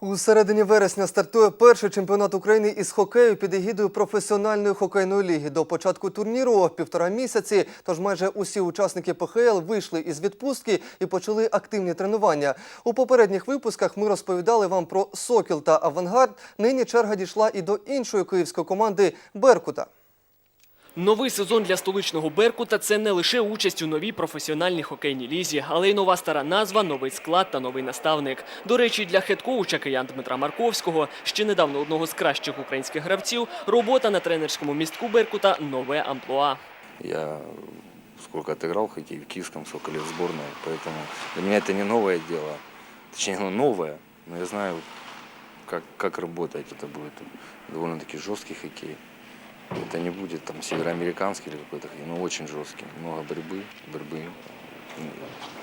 У середині вересня стартує перший чемпіонат України із хокею під егідою професіональної хокейної ліги. До початку турніру півтора місяці. Тож майже усі учасники ПХЛ вийшли із відпустки і почали активні тренування. У попередніх випусках ми розповідали вам про Сокіл та Авангард. Нині черга дійшла і до іншої київської команди Беркута. Новий сезон для столичного Беркута це не лише участь у новій професіональній хокейній лізі, але й нова стара назва, новий склад та новий наставник. До речі, для хед-коуча киян Дмитра Марковського, ще недавно одного з кращих українських гравців, робота на тренерському містку Беркута нове амплуа. Я сколько отыграл в хоккей в Киевском, сколько лет в сборной, поэтому для меня это не новое дело. Точнее, оно новое, но я знаю, как, как работать. Это будет довольно-таки жесткий хоккей. Это не будет там североамериканский или какой-то но очень жесткий. Много борьбы, борьбы,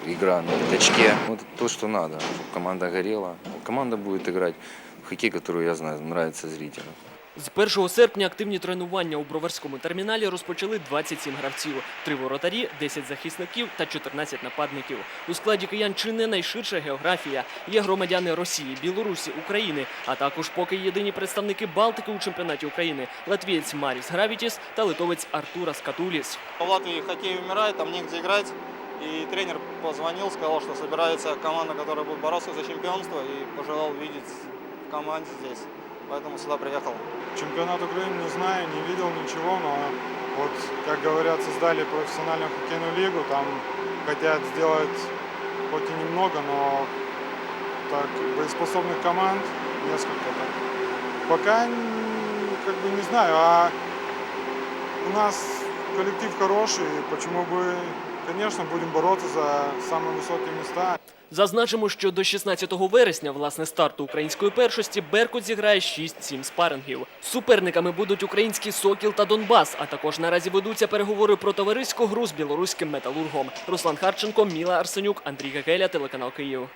игра на пятачке. Вот это то, что надо, чтобы команда горела. Команда будет играть в хоккей, который, я знаю, нравится зрителям. З 1 серпня активні тренування у броварському терміналі розпочали 27 гравців, три воротарі, 10 захисників та 14 нападників. У складі киян чи не найширша географія. Є громадяни Росії, Білорусі, України, а також поки єдині представники Балтики у чемпіонаті України латвієць Маріс Гравітіс та литовець Артура Скатуліс. В Латвии хоккей умирает, там негде играть. И тренер позвонил, сказал, что собирается команда, которая будет бороться за чемпионство, и пожелал видеть в команде здесь. Поэтому сюда приехал. Чемпионат Украины не знаю, не видел ничего, но вот, как говорят, создали профессиональную хоккейную лигу, там хотят сделать хоть и немного, но так боеспособных команд несколько так. Пока как бы не знаю, а у нас коллектив хороший, почему бы, конечно, будемо боротися за самі високі міста. Зазначимо, що до 16 вересня, власне старту української першості, Беркут зіграє 6-7 спарингів. Суперниками будуть український Сокіл та Донбас. А також наразі ведуться переговори про товариську гру з білоруським металургом. Руслан Харченко, Міла Арсенюк, Андрій Гагеля, телеканал Київ.